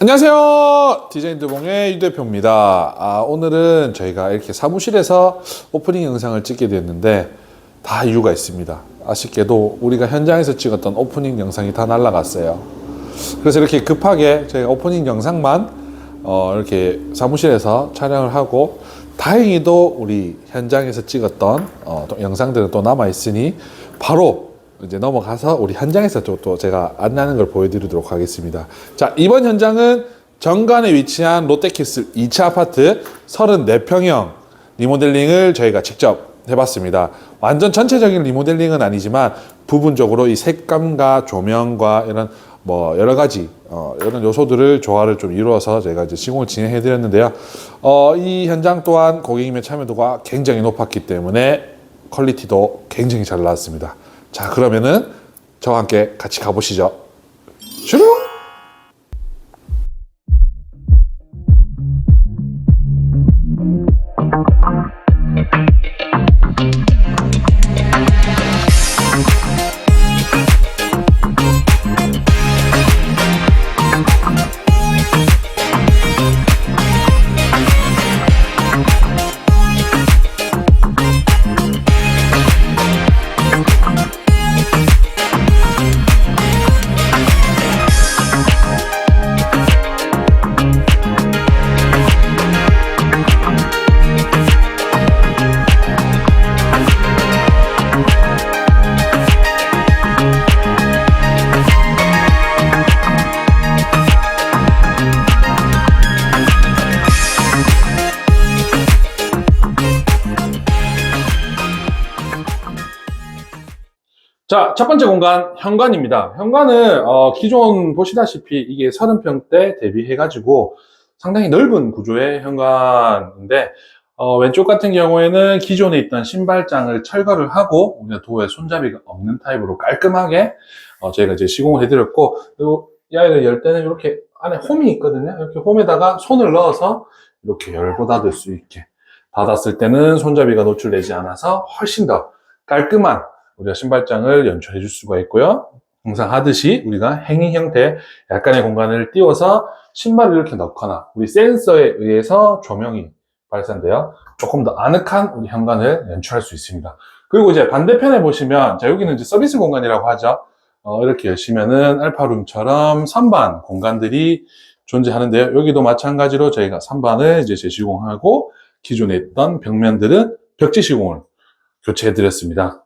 안녕하세요. 디자인 드봉의 유 대표입니다. 아, 오늘은 저희가 이렇게 사무실에서 오프닝 영상을 찍게 됐는데 다 이유가 있습니다. 아쉽게도 우리가 현장에서 찍었던 오프닝 영상이 다 날라갔어요. 그래서 이렇게 급하게 저희가 오프닝 영상만 어, 이렇게 사무실에서 촬영을 하고 다행히도 우리 현장에서 찍었던 어, 또 영상들은 또 남아 있으니 바로 이제 넘어가서 우리 현장에서 또, 또 제가 안내하는 걸 보여드리도록 하겠습니다. 자 이번 현장은 정관에 위치한 롯데캐슬 2차 아파트 34평형 리모델링을 저희가 직접 해봤습니다. 완전 전체적인 리모델링은 아니지만 부분적으로 이 색감과 조명과 이런 뭐 여러 가지 어, 이런 요소들을 조화를 좀 이루어서 저희가 이제 시공을 진행해 드렸는데요. 어, 이 현장 또한 고객님의 참여도가 굉장히 높았기 때문에 퀄리티도 굉장히 잘 나왔습니다. 자 그러면은 저와 함께 같이 가보시죠. 슈루! 자, 첫 번째 공간, 현관입니다. 현관은, 어, 기존 보시다시피 이게 30평대 대비해가지고 상당히 넓은 구조의 현관인데, 어, 왼쪽 같은 경우에는 기존에 있던 신발장을 철거를 하고, 도어에 손잡이가 없는 타입으로 깔끔하게, 어, 저희가 이제 시공을 해드렸고, 그리고 이 아이를 열 때는 이렇게 안에 홈이 있거든요. 이렇게 홈에다가 손을 넣어서 이렇게 열고 닫을 수 있게. 닫았을 때는 손잡이가 노출되지 않아서 훨씬 더 깔끔한 우리가 신발장을 연출해 줄 수가 있고요. 항상 하듯이 우리가 행인 형태 약간의 공간을 띄워서 신발을 이렇게 넣거나 우리 센서에 의해서 조명이 발산되어 조금 더 아늑한 우리 현관을 연출할 수 있습니다. 그리고 이제 반대편에 보시면 자 여기는 이제 서비스 공간이라고 하죠. 어, 이렇게 여시면은 알파룸처럼 선반 공간들이 존재하는데요. 여기도 마찬가지로 저희가 선반을 이제 재시공하고 기존에 있던 벽면들은 벽지 시공을 교체해 드렸습니다.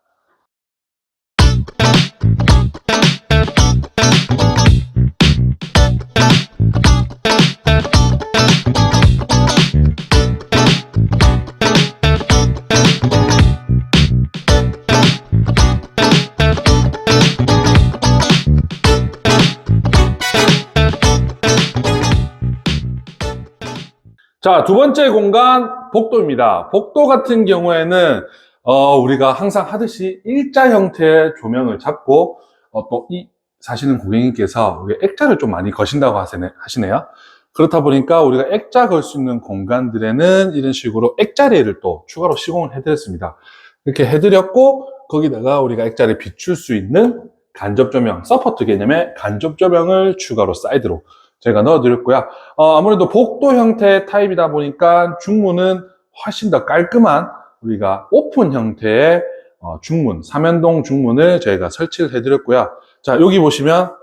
자, 두 번째 공간, 복도입니다. 복도 같은 경우에는, 어, 우리가 항상 하듯이 일자 형태의 조명을 잡고, 어, 또 이, 사시는 고객님께서 액자를 좀 많이 거신다고 하시네, 하시네요. 그렇다 보니까 우리가 액자 걸 수 있는 공간들에는 이런 식으로 액자레를 또 추가로 시공을 해드렸습니다. 이렇게 해드렸고, 거기다가 우리가 액자를 비출 수 있는 간접 조명, 서포트 개념의 간접 조명을 추가로 사이드로 저희가 넣어드렸고요. 어, 아무래도 복도 형태 타입이다 보니까 중문은 훨씬 더 깔끔한 우리가 오픈 형태의 어, 중문, 삼연동 중문을 저희가 설치를 해드렸고요. 자, 여기 보시면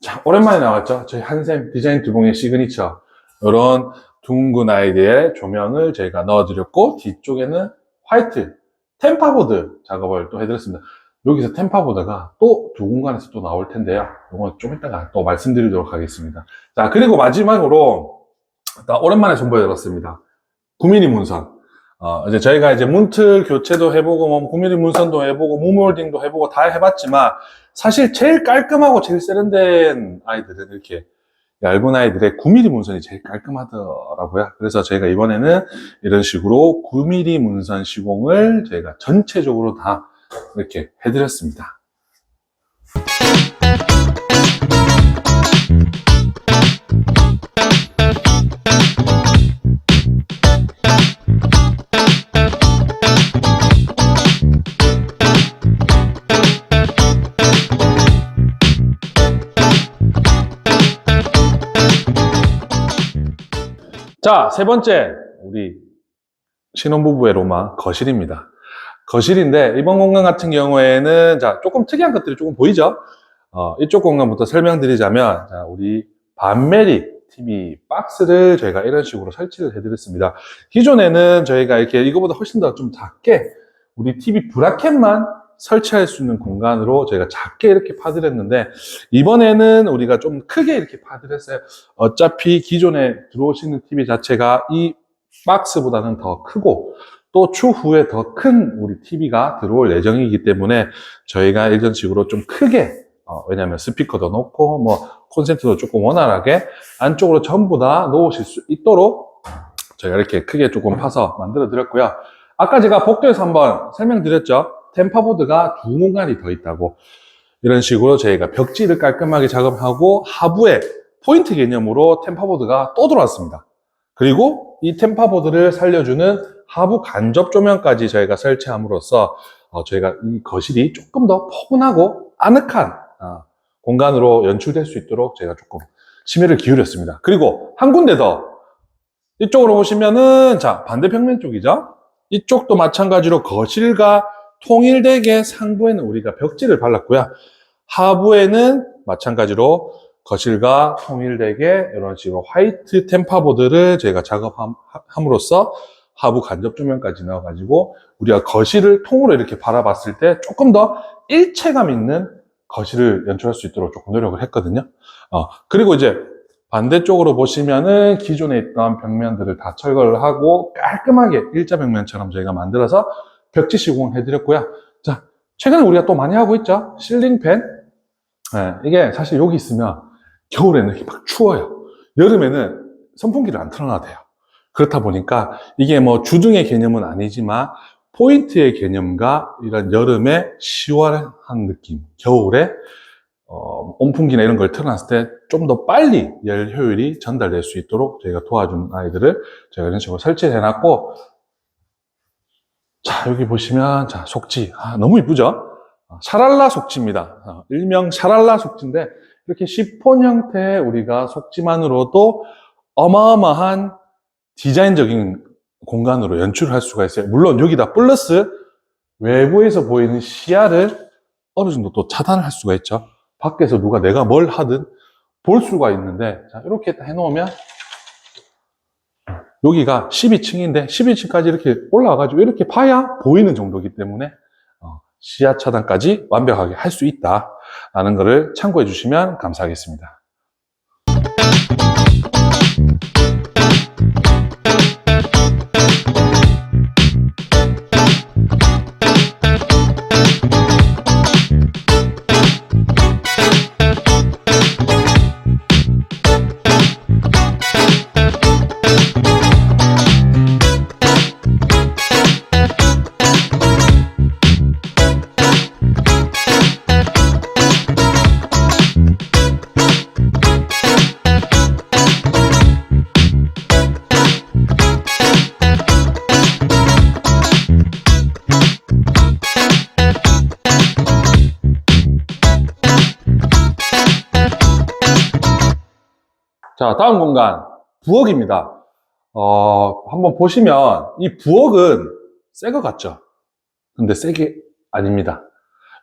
자, 오랜만에 나왔죠. 저희 한샘 디자인 두봉의 시그니처 이런 둥근 아이디의 조명을 저희가 넣어드렸고 뒤쪽에는 화이트 템파보드 작업을 또 해드렸습니다. 여기서 템파보드가 또 두 공간에서 또 나올 텐데요. 이건 좀 이따가 또 말씀드리도록 하겠습니다. 자, 그리고 마지막으로 나 오랜만에 선보여드렸습니다. 9mm 문선. 어, 이제 저희가 이제 문틀 교체도 해보고, 뭐 9mm 문선도 해보고, 무몰딩도 해보고 다 해봤지만, 사실 제일 깔끔하고 제일 세련된 아이들은 이렇게 얇은 아이들의 9mm 문선이 제일 깔끔하더라고요. 그래서 저희가 이번에는 이런 식으로 9mm 문선 시공을 저희가 전체적으로 다 이렇게 해드렸습니다. 자, 세 번째, 우리 신혼부부의 로마 거실입니다. 거실인데, 이번 공간 같은 경우에는, 자, 조금 특이한 것들이 조금 보이죠? 어, 이쪽 공간부터 설명드리자면, 자, 우리 반메리 TV 박스를 저희가 이런 식으로 설치를 해드렸습니다. 기존에는 저희가 이렇게 이거보다 훨씬 더 좀 작게 우리 TV 브라켓만 설치할 수 있는 공간으로 저희가 작게 이렇게 파드렸는데 이번에는 우리가 좀 크게 이렇게 파드렸어요. 어차피 기존에 들어오시는 TV 자체가 이 박스보다는 더 크고 또 추후에 더 큰 우리 TV가 들어올 예정이기 때문에 저희가 이런 식으로 좀 크게 어, 왜냐하면 스피커도 놓고 뭐 콘센트도 조금 원활하게 안쪽으로 전부 다 놓으실 수 있도록 저희가 이렇게 크게 조금 파서 만들어 드렸고요. 아까 제가 복도에서 한번 설명드렸죠. 템퍼보드가 두 공간이 더 있다고. 이런 식으로 저희가 벽지를 깔끔하게 작업하고 하부에 포인트 개념으로 템퍼보드가 또 들어왔습니다. 그리고 이 템퍼보드를 살려주는 하부 간접 조명까지 저희가 설치함으로써 어, 저희가 이 거실이 조금 더 포근하고 아늑한 어, 공간으로 연출될 수 있도록 제가 조금 심혈을 기울였습니다. 그리고 한 군데 더 이쪽으로 보시면은 자 반대평면 쪽이죠. 이쪽도 마찬가지로 거실과 통일되게 상부에는 우리가 벽지를 발랐고요. 하부에는 마찬가지로 거실과 통일되게 이런 식으로 화이트 템파보드를 저희가 작업함으로써 하부 간접 조명까지 넣어가지고 우리가 거실을 통으로 이렇게 바라봤을 때 조금 더 일체감 있는 거실을 연출할 수 있도록 조금 노력을 했거든요. 어, 그리고 이제 반대쪽으로 보시면은 기존에 있던 벽면들을 다 철거를 하고 깔끔하게 일자 벽면처럼 저희가 만들어서 벽지 시공을 해드렸고요. 자, 최근에 우리가 또 많이 하고 있죠. 실링팬. 네, 이게 사실 여기 있으면 겨울에는 막 추워요. 여름에는 선풍기를 안 틀어놔도 돼요. 그렇다 보니까 이게 뭐 주둥의 개념은 아니지만 포인트의 개념과 이런 여름에 시원한 느낌, 겨울에 어, 온풍기나 이런 걸 틀어놨을 때 좀 더 빨리 열 효율이 전달될 수 있도록 저희가 도와주는 아이들을 저희가 이런 식으로 설치해 놨고 자 여기 보시면 자 속지 아, 너무 이쁘죠? 어, 샤랄라 속지입니다. 어, 일명 샤랄라 속지인데 이렇게 시폰 형태의 우리가 속지만으로도 어마어마한 디자인적인 공간으로 연출을 할 수가 있어요. 물론 여기다 플러스 외부에서 보이는 시야를 어느 정도 또 차단을 할 수가 있죠. 밖에서 누가 내가 뭘 하든 볼 수가 있는데 자 이렇게 딱 해놓으면 여기가 12층인데 12층까지 이렇게 올라와가지고 이렇게 봐야 보이는 정도이기 때문에 어, 시야 차단까지 완벽하게 할 수 있다라는 것을 참고해 주시면 감사하겠습니다. 자, 다 공간, 부엌입니다. 어, 한번 보시면, 이 부엌은 새 거 같죠? 근데 새게 아닙니다.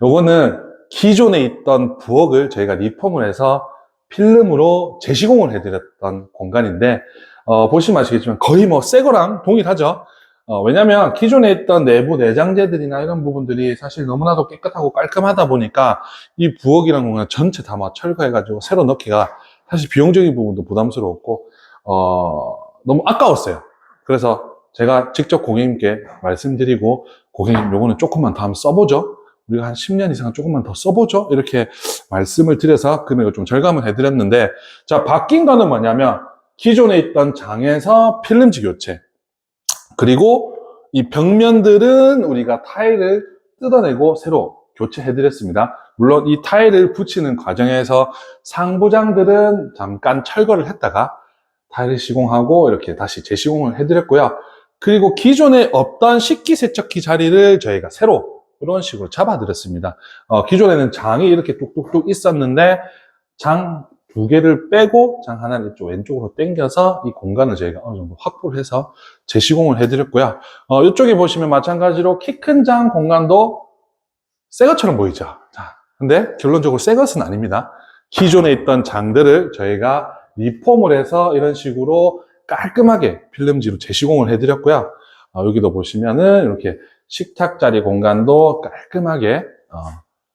요거는 기존에 있던 부엌을 저희가 리폼을 해서 필름으로 재시공을 해드렸던 공간인데, 어, 보시면 아시겠지만 거의 뭐 새 거랑 동일하죠? 어, 왜냐면 기존에 있던 내부 내장재들이나 이런 부분들이 사실 너무나도 깨끗하고 깔끔하다 보니까 이 부엌이라는 공간 전체 다 막 철거해가지고 새로 넣기가 사실 비용적인 부분도 부담스러웠고, 어, 너무 아까웠어요. 그래서 제가 직접 고객님께 말씀드리고, 고객님 요거는 조금만 더 한번 써보죠. 우리가 한 10년 이상 조금만 더 써보죠. 이렇게 말씀을 드려서 금액을 좀 절감을 해드렸는데, 자, 바뀐 거는 뭐냐면, 기존에 있던 장에서 필름지 교체. 그리고 이 벽면들은 우리가 타일을 뜯어내고 새로 교체해드렸습니다. 물론 이 타일을 붙이는 과정에서 상부장들은 잠깐 철거를 했다가 타일을 시공하고 이렇게 다시 재시공을 해드렸고요. 그리고 기존에 없던 식기세척기 자리를 저희가 새로 이런 식으로 잡아드렸습니다. 어, 기존에는 장이 이렇게 뚝뚝뚝 있었는데 장 두 개를 빼고 장 하나를 이쪽 왼쪽으로 당겨서 이 공간을 저희가 어느 정도 확보를 해서 재시공을 해드렸고요. 어, 이쪽에 보시면 마찬가지로 키 큰 장 공간도 새 것처럼 보이죠. 자, 근데 결론적으로 새 것은 아닙니다. 기존에 있던 장들을 저희가 리폼을 해서 이런 식으로 깔끔하게 필름지로 재시공을 해드렸고요. 어, 여기도 보시면은 이렇게 식탁 자리 공간도 깔끔하게 어,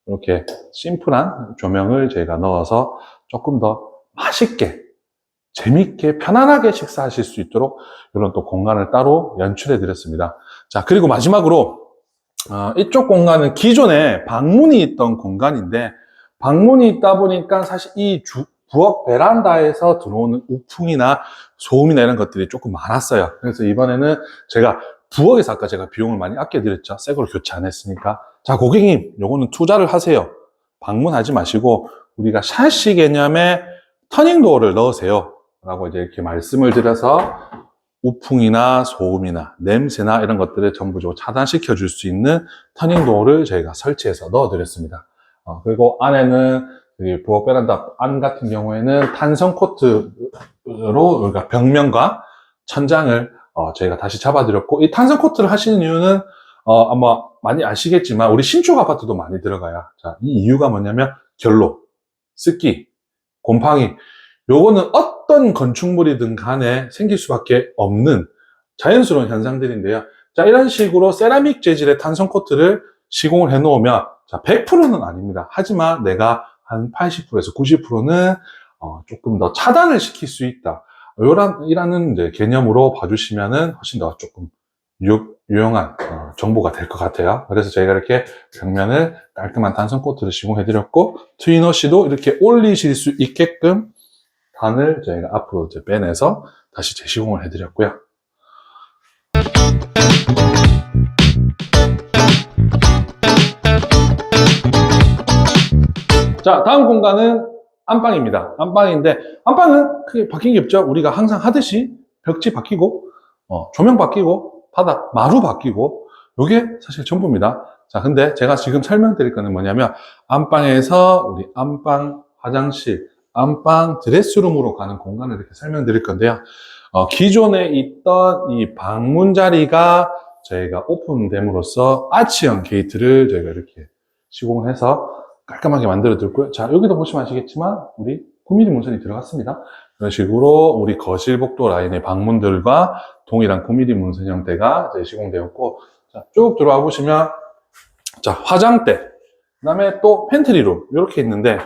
이렇게 심플한 조명을 저희가 넣어서 조금 더 맛있게 재밌게 편안하게 식사하실 수 있도록 이런 또 공간을 따로 연출해 드렸습니다. 자 그리고 마지막으로 어, 이쪽 공간은 기존에 방문이 있던 공간인데 방문이 있다 보니까 사실 이 주- 부엌 베란다에서 들어오는 우풍이나 소음이나 이런 것들이 조금 많았어요. 그래서 이번에는 제가 부엌에서 아까 제가 비용을 많이 아껴드렸죠. 새 거를 교체 안 했으니까. 자, 고객님, 요거는 투자를 하세요. 방문하지 마시고, 우리가 샤시 개념의 터닝도어를 넣으세요. 라고 이제 이렇게 말씀을 드려서, 우풍이나 소음이나 냄새나 이런 것들을 전부적으로 차단시켜 줄 수 있는 터닝도어를 저희가 설치해서 넣어드렸습니다. 어, 그리고 안에는 이 부엌 베란다 안 같은 경우에는 탄성 코트로 우리가 벽면과 천장을 어, 저희가 다시 잡아드렸고 이 탄성 코트를 하시는 이유는 어, 아마 많이 아시겠지만 우리 신축 아파트도 많이 들어가요. 자, 이 이유가 뭐냐면 결로, 습기, 곰팡이 요거는 어 떤 건축물이든 간에 생길 수밖에 없는 자연스러운 현상들인데요. 자, 이런 식으로 세라믹 재질의 탄성 코트를 시공을 해 놓으면 자, 100%는 아닙니다. 하지만 내가 한 80%에서 90%는 어, 조금 더 차단을 시킬 수 있다. 요란, 이라는 이제 개념으로 봐주시면은 훨씬 더 조금 유, 유용한 어, 정보가 될 것 같아요. 그래서 저희가 이렇게 벽면을 깔끔한 단성 코트를 시공해 드렸고, 트위너시도 이렇게 올리실 수 있게끔 단을 저희가 앞으로 이제 빼내서 다시 재시공을 해드렸고요. 자, 다음 공간은 안방입니다. 안방인데, 안방은 크게 바뀐 게 없죠. 우리가 항상 하듯이 벽지 바뀌고, 어, 조명 바뀌고, 바닥, 마루 바뀌고, 요게 사실 전부입니다. 자, 근데 제가 지금 설명드릴 거는 뭐냐면, 안방에서 우리 안방, 화장실, 안방, 드레스룸으로 가는 공간을 이렇게 설명드릴 건데요. 어, 기존에 있던 이 방문 자리가 저희가 오픈됨으로써 아치형 게이트를 저희가 이렇게 시공을 해서 깔끔하게 만들어 드렸고요. 자, 여기도 보시면 아시겠지만, 우리 9mm 문선이 들어갔습니다. 이런 식으로 우리 거실 복도 라인의 방문들과 동일한 9mm 문선 형태가 시공되었고, 자, 쭉 들어와 보시면, 자, 화장대, 그 다음에 또 팬트리룸, 이렇게 있는데,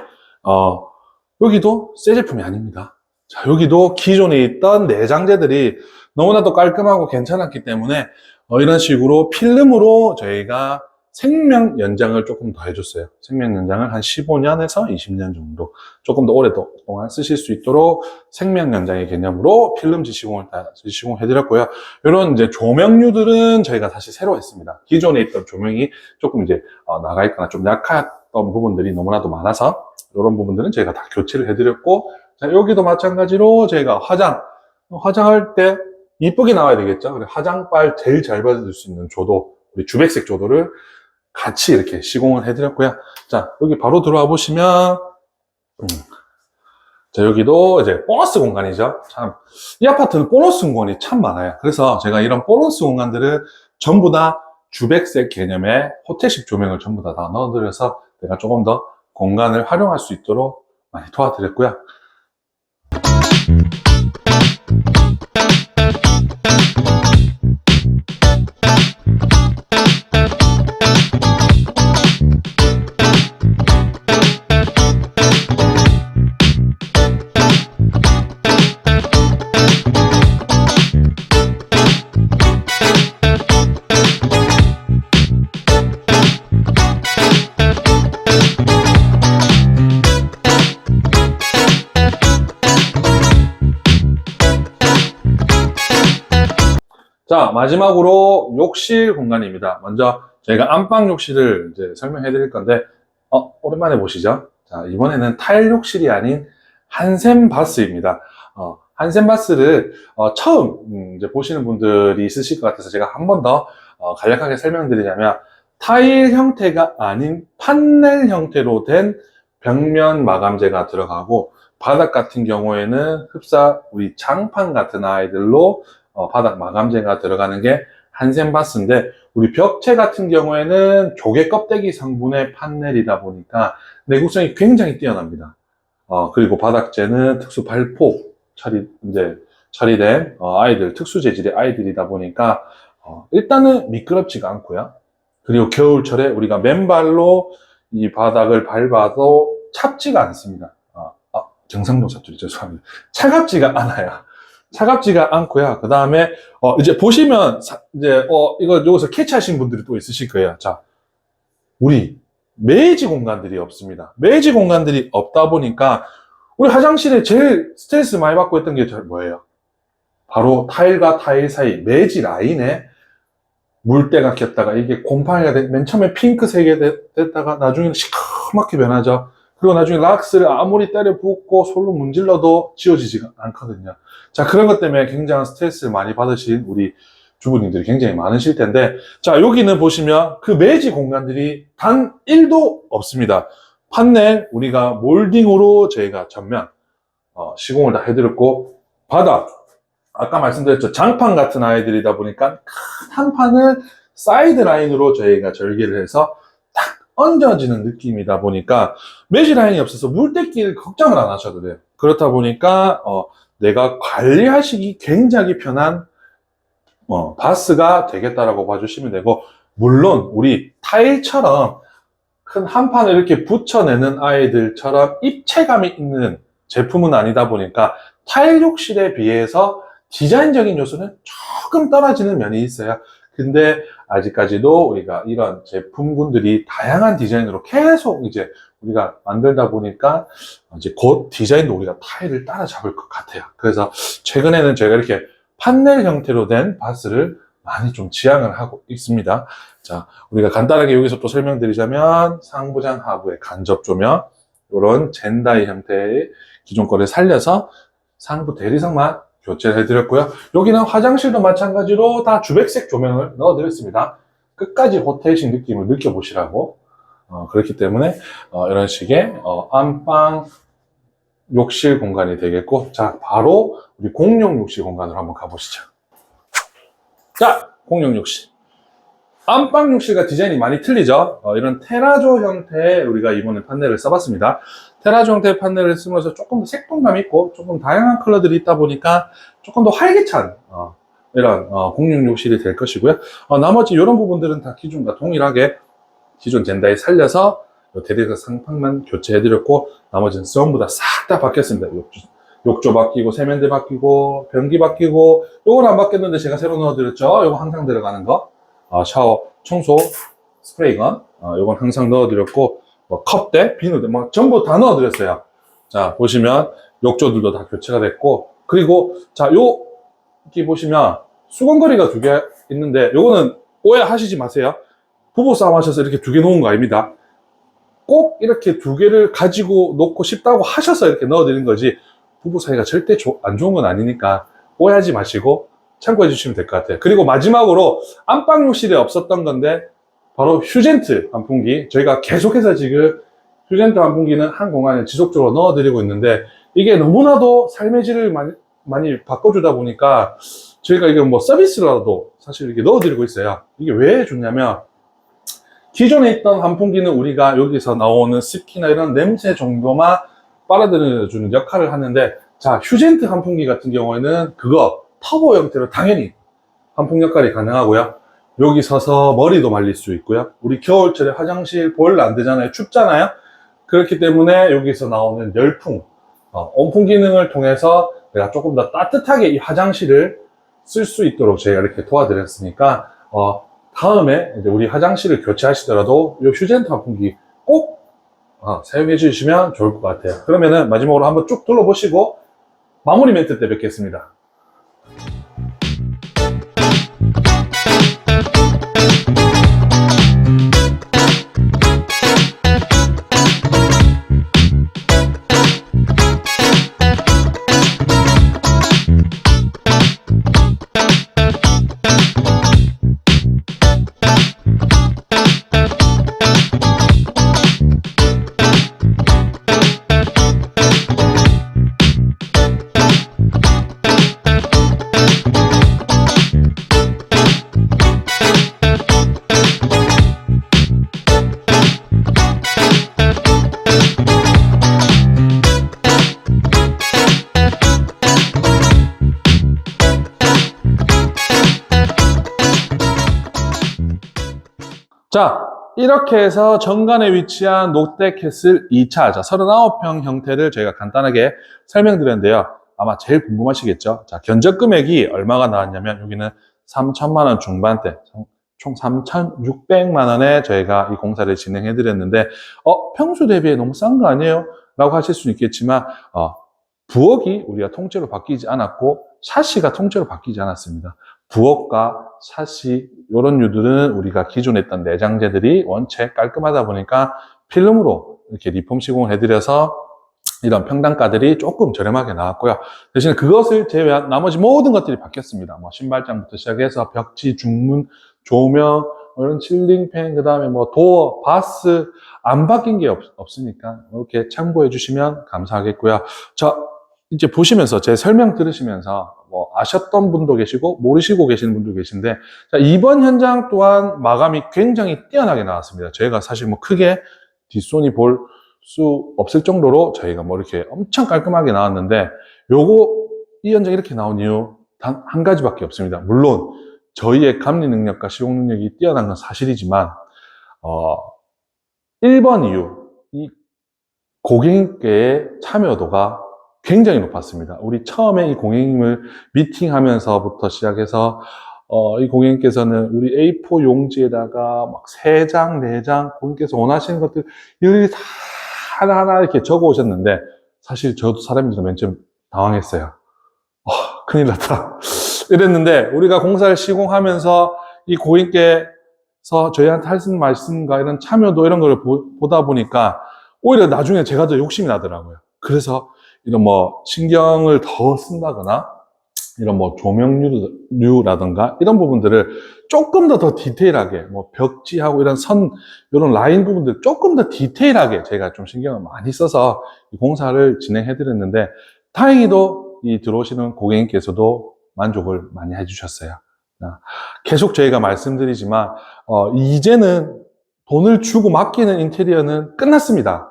어, 여기도 새 제품이 아닙니다. 자, 여기도 기존에 있던 내장재들이 너무나도 깔끔하고 괜찮았기 때문에, 어, 이런 식으로 필름으로 저희가 생명 연장을 조금 더 해줬어요. 생명 연장을 한 15년에서 20년 정도 조금 더 오랫동안 쓰실 수 있도록 생명 연장의 개념으로 필름지 시공을 다 시공해드렸고요. 이런 이제 조명류들은 저희가 다시 새로 했습니다. 기존에 있던 조명이 조금 이제 어, 나가 있거나 좀 약했던 부분들이 너무나도 많아서 이런 부분들은 저희가 다 교체를 해드렸고 자, 여기도 마찬가지로 저희가 화장 화장할 때 이쁘게 나와야 되겠죠. 그래서 화장빨 제일 잘 받을 수 있는 조도 우리 주백색 조도를 같이 이렇게 시공을 해드렸고요. 자, 여기 바로 들어와 보시면, 음, 자, 여기도 이제 보너스 공간이죠. 참, 이 아파트는 보너스 공간이 참 많아요. 그래서 제가 이런 보너스 공간들을 전부 다 주백색 개념의 호텔식 조명을 전부 다, 다 넣어드려서 내가 조금 더 공간을 활용할 수 있도록 많이 도와드렸고요. 마지막으로 욕실 공간입니다. 먼저 저희가 안방 욕실을 이제 설명해 드릴 건데, 어, 오랜만에 보시죠? 자, 이번에는 타일 욕실이 아닌 한샘 바스입니다. 어, 한샘 바스를 어, 처음 음, 이제 보시는 분들이 있으실 것 같아서 제가 한 번더 어, 간략하게 설명드리자면, 타일 형태가 아닌 판넬 형태로 된 벽면 마감재가 들어가고 바닥 같은 경우에는 흡사 우리 장판 같은 아이들로 어, 바닥 마감재가 들어가는 게 한센 바스인데 우리 벽체 같은 경우에는 조개 껍데기 성분의 판넬이다 보니까 내구성이 굉장히 뛰어납니다. 어, 그리고 바닥재는 특수 발포 처리 이제 처리된 어, 아이들 특수 재질의 아이들이다 보니까 어, 일단은 미끄럽지가 않고요. 그리고 겨울철에 우리가 맨발로 이 바닥을 밟아도 찹지가 않습니다. 아, 아, 경상도 사투리 죄송합니다. 차갑지가 않아요. 차갑지가 않고요. 그 다음에 어, 이제 보시면 사- 이제 어, 이거 여기서 캐치하신 분들이 또 있으실 거예요. 자, 우리 매지 공간들이 없습니다. 매지 공간들이 없다 보니까 우리 화장실에 제일 스트레스 많이 받고 있던 게 저- 뭐예요? 바로 타일과 타일 사이 매지 라인에 물때가 꼈다가 이게 곰팡이가 돼- 맨 처음에 핑크색이 되- 됐다가 나중에는 시커멓게 변하죠. 그리고 나중에 락스를 아무리 때려 붓고 솔로 문질러도 지워지지가 않거든요. 자, 그런 것 때문에 굉장한 스트레스를 많이 받으신 우리 주부님들이 굉장히 많으실 텐데, 자, 여기는 보시면 그 매지 공간들이 단 1도 없습니다. 판넬, 우리가 몰딩으로 저희가 전면, 어, 시공을 다 해드렸고, 바닥, 아까 말씀드렸죠. 장판 같은 아이들이다 보니까 큰 한 판을 사이드 라인으로 저희가 절개를 해서 딱 얹어지는 느낌이다 보니까 매지 라인이 없어서 물때끼를 걱정을 안 하셔도 돼요. 그렇다 보니까 어, 내가 관리하시기 굉장히 편한 어, 바스가 되겠다라고 봐주시면 되고 물론 우리 타일처럼 큰 한 판을 이렇게 붙여내는 아이들처럼 입체감이 있는 제품은 아니다 보니까 타일 욕실에 비해서 디자인적인 요소는 조금 떨어지는 면이 있어요. 근데 아직까지도 우리가 이런 제품군들이 다양한 디자인으로 계속 이제 우리가 만들다 보니까 이제 곧 디자인도 우리가 타일을 따라잡을 것 같아요. 그래서 최근에는 제가 이렇게 판넬 형태로 된 바스를 많이 좀 지향을 하고 있습니다. 자, 우리가 간단하게 여기서 또 설명드리자면 상부장 하부의 간접 조명, 이런 젠다이 형태의 기존 거를 살려서 상부 대리석만 교체를 해드렸고요. 여기는 화장실도 마찬가지로 다 주백색 조명을 넣어드렸습니다. 끝까지 호텔식 느낌을 느껴보시라고. 어, 그렇기 때문에 어, 이런 식의 어, 안방 욕실 공간이 되겠고 자 바로 우리 공용 욕실 공간으로 한번 가보시죠. 자 공용 욕실. 안방 욕실과 디자인이 많이 틀리죠. 어, 이런 테라조 형태의 우리가 이번에 판넬을 써봤습니다. 형태의 판넬을 쓰면서 조금 더 색동감 있고 조금 다양한 컬러들이 있다 보니까 조금 더 활기찬 어, 이런 어, 공용 욕실이 될 것이고요. 어, 나머지 이런 부분들은 다 기존과 동일하게 기존 젠다에 살려서 대리석 상판만 교체해드렸고 나머지는 전부 다싹다 바뀌었습니다. 욕조, 바뀌고 세면대 바뀌고 변기 바뀌고 요건 안 바뀌었는데 제가 새로 넣어드렸죠. 요거 항상 들어가는 거 어, 샤워 청소 스프레이건 어, 요건 항상 넣어드렸고 뭐 컵대 비누대 뭐 전부 다 넣어드렸어요. 자 보시면 욕조들도 다 교체가 됐고 그리고 자 여기 보시면 수건거리가 두 개 있는데 요거는 오해하시지 마세요. 부부싸움 하셔서 이렇게 두 개 놓은 거 아닙니다. 꼭 이렇게 두 개를 가지고 놓고 싶다고 하셔서 이렇게 넣어드린 거지 부부 사이가 절대 조- 안 좋은 건 아니니까 오해하지 마시고 참고해 주시면 될 것 같아요. 그리고 마지막으로 안방 욕실에 없었던 건데 바로 휴젠트 환풍기 저희가 계속해서 지금 휴젠트 환풍기는 한 공간에 지속적으로 넣어드리고 있는데 이게 너무나도 삶의 질을 많이, 많이 바꿔주다 보니까 저희가 이게 뭐 서비스라도 사실 이렇게 넣어드리고 있어요. 이게 왜 좋냐면 기존에 있던 환풍기는 우리가 여기서 나오는 습기나 이런 냄새 정도만 빨아들여주는 역할을 하는데 자 휴젠트 환풍기 같은 경우에는 그거 터보 형태로 당연히 환풍 역할이 가능하고요 여기 서서 머리도 말릴 수 있고요 우리 겨울철에 화장실 보일러 안 되잖아요 춥잖아요 그렇기 때문에 여기서 나오는 열풍 어, 온풍 기능을 통해서 내가 조금 더 따뜻하게 이 화장실을 쓸 수 있도록 제가 이렇게 도와드렸으니까 어, 다음에 이제 우리 화장실을 교체하시더라도 이 휴젠트 환풍기 꼭 어, 사용해 주시면 좋을 것 같아요. 그러면은 마지막으로 한번 쭉 둘러보시고 마무리 멘트 때 뵙겠습니다. 자, 이렇게 해서 정관에 위치한 롯데캐슬 2차, 자, 39평 형태를 저희가 간단하게 설명드렸는데요. 아마 제일 궁금하시겠죠? 자, 견적 금액이 얼마가 나왔냐면, 여기는 3천만 원 중반대, 총 3,600만 원에 저희가 이 공사를 진행해 드렸는데, 어, 평수 대비에 너무 싼 거 아니에요? 라고 하실 수 있겠지만, 어, 부엌이 우리가 통째로 바뀌지 않았고, 샤시가 통째로 바뀌지 않았습니다. 부엌과 샤시 이런 류들은 우리가 기존에 했던 내장재들이 원체 깔끔하다 보니까 필름으로 이렇게 리폼 시공을 해드려서 이런 평단가들이 조금 저렴하게 나왔고요. 대신 그것을 제외한 나머지 모든 것들이 바뀌었습니다. 뭐 신발장부터 시작해서 벽지, 중문, 조명, 뭐 이런 칠링팬, 그 다음에 뭐 도어, 바스 안 바뀐 게 없, 없으니까 이렇게 참고해 주시면 감사하겠고요. 자, 이제 보시면서 제 설명 들으시면서 뭐 아셨던 분도 계시고 모르시고 계시는 분도 계신데 자, 이번 현장 또한 마감이 굉장히 뛰어나게 나왔습니다. 저희가 사실 뭐 크게 뒷손이 볼 수 없을 정도로 저희가 뭐 이렇게 엄청 깔끔하게 나왔는데 요거 이 현장 이렇게 나온 이유 단 한 가지밖에 없습니다. 물론 저희의 감리 능력과 시공 능력이 뛰어난 건 사실이지만 어 1번 이유 이 고객님께의 참여도가 굉장히 높았습니다. 우리 처음에 이 고객님을 미팅하면서부터 시작해서 어, 이 고객님께서는 우리 A4 용지에다가 막 3장, 4장 고객님께서 원하시는 것들 일일이 다 하나하나 이렇게 적어 오셨는데 사실 저도 사람이라 맨 처음 당황했어요. 어, 큰일 났다. 이랬는데 우리가 공사를 시공하면서 이 고객님께서 저희한테 하신 말씀과 이런 참여도 이런 걸 보, 보다 보니까 오히려 나중에 제가 더 욕심이 나더라고요. 그래서 이런 뭐 신경을 더 쓴다거나 이런 뭐 조명류라든가 이런 부분들을 조금 더 더 디테일하게 뭐 벽지하고 이런 선 이런 라인 부분들 조금 더 디테일하게 제가 좀 신경을 많이 써서 이 공사를 진행해 드렸는데 다행히도 이 들어오시는 고객님께서도 만족을 많이 해주셨어요. 아, 계속 저희가 말씀드리지만 어, 이제는 돈을 주고 맡기는 인테리어는 끝났습니다.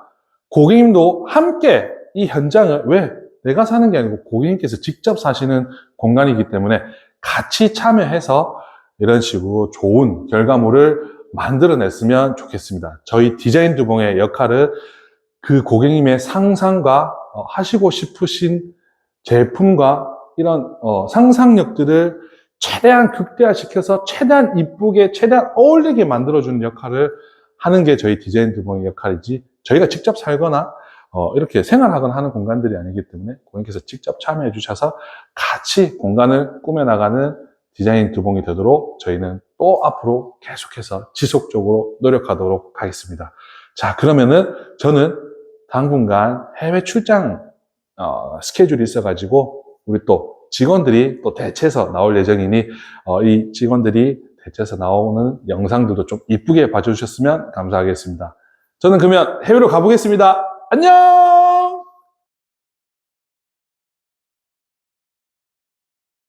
고객님도 함께 이 현장을 왜 내가 사는 게 아니고 고객님께서 직접 사시는 공간이기 때문에 같이 참여해서 이런 식으로 좋은 결과물을 만들어냈으면 좋겠습니다. 저희 디자인 두봉의 역할은 그 고객님의 상상과 어, 하시고 싶으신 제품과 이런 어, 상상력들을 최대한 극대화시켜서 최대한 이쁘게 최대한 어울리게 만들어주는 역할을 하는 게 저희 디자인 두봉의 역할이지 저희가 직접 살거나 어, 이렇게 생활하거나 하는 공간들이 아니기 때문에 고객님께서 직접 참여해 주셔서 같이 공간을 꾸며나가는 디자인 두봉이 되도록 저희는 또 앞으로 계속해서 지속적으로 노력하도록 하겠습니다. 자, 그러면은 저는 당분간 해외 출장 어, 스케줄이 있어가지고 우리 또 직원들이 또 대체해서 나올 예정이니 어, 이 직원들이 대체해서 나오는 영상들도 좀 이쁘게 봐주셨으면 감사하겠습니다. 저는 그러면 해외로 가보겠습니다. 안녕!